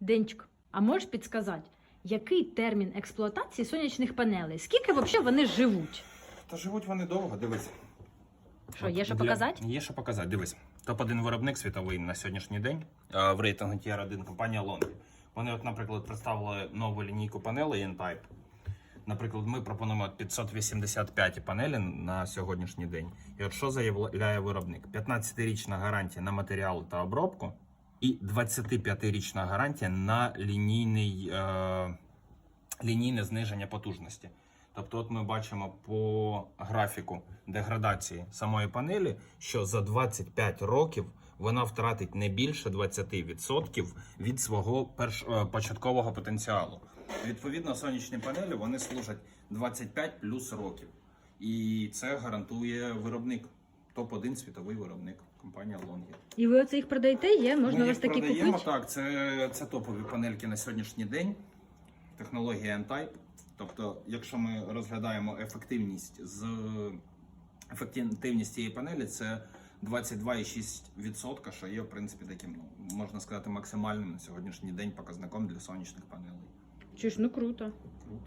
Денчик, а можеш підсказати, який термін експлуатації сонячних панелей? Скільки взагалі вони живуть? Та живуть вони довго, дивись. Що, От є що для- показати? Є що показати, дивись. Топ-1 виробник світовий на сьогоднішній день а, в рейтингу TR1 компанія Longi. Вони, от, наприклад, представили нову лінійку панелей N-Type. Наприклад, ми пропонуємо 585 панелі на сьогоднішній день. І от що заявляє виробник? 15-річна гарантія на матеріали та обробку і 25-річна гарантія на лінійний, е, лінійне зниження потужності. Тобто, от ми бачимо по графіку деградації самої панелі, що за 25 років вона втратить не більше 20% від свого перш... е, початкового потенціалу. Відповідно, сонячні панелі вони служать 25 плюс років. І це гарантує виробник. Топ-1 світовий виробник компанія Longi. І ви оце їх продаєте? Є? Можна Ми у вас їх такі продаємо, купити? так. Це, це топові панельки на сьогоднішній день. Технологія N-Type. Тобто, якщо ми розглядаємо ефективність з ефективність цієї панелі, це 22,6%, що є, в принципі, таким, ну, можна сказати, максимальним на сьогоднішній день показником для сонячних панелей. Чи ж ну круто. Круто.